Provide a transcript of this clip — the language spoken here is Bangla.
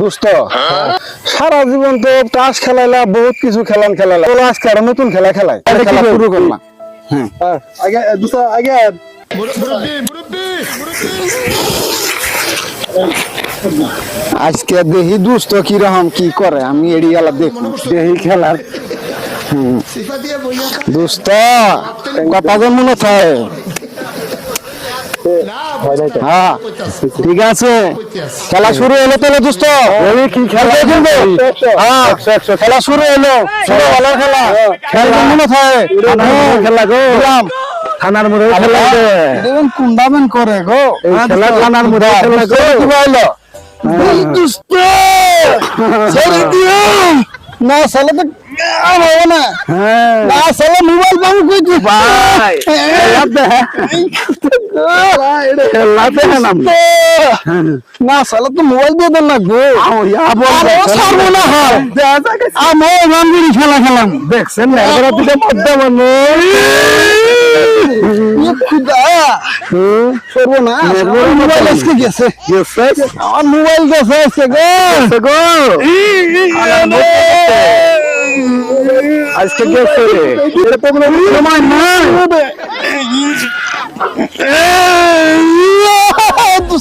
দোস্ত সারা জীবন তো তাস খেলাইলা বহুত কিছু খেলান খেলাইলা। আজকে আরও নতুন খেলা খেলাই। খেলা শুরু করলাম। হ্যাঁ। আগে আগে আজকে দেখি দুস্ত কীরকম কি করে আমি এড়িয়ালা দেখি। দেখি খেলার। দুস্ত কথা মনে থাকে। হ্যাঁ ঠিক আছে খেলা শুরু হলো তো দোস্ত। কি খেলা খেলব? হ্যাঁ খেলা শুরু হলো। শুরু খেলা। খেলা মনে থাকে? খেলা গো। থানার মধ্যে খেলা দেখুন কুন্ডামেন করে গো। খেলা থানার মধ্যে খেলা গো। কি দোস্ত ছেড়ে না সালে তো আর হবে না। না সালে মোবাইল পাবো কই তুই? ভাই খেলাতে নাম না। সালে তো মোবাইল দিয়ে দেন না গো। আরে ছাড়বো না হয়। আমি রামগিরি খেলা খেলাম। দেখছেন না এবার দিকে পদ্মা মানে মোবাইল আজকে গেছে। আমার মোবাইল গেছে আজকে গো। আজকে গেছে এটা তো কোনো সময় নাই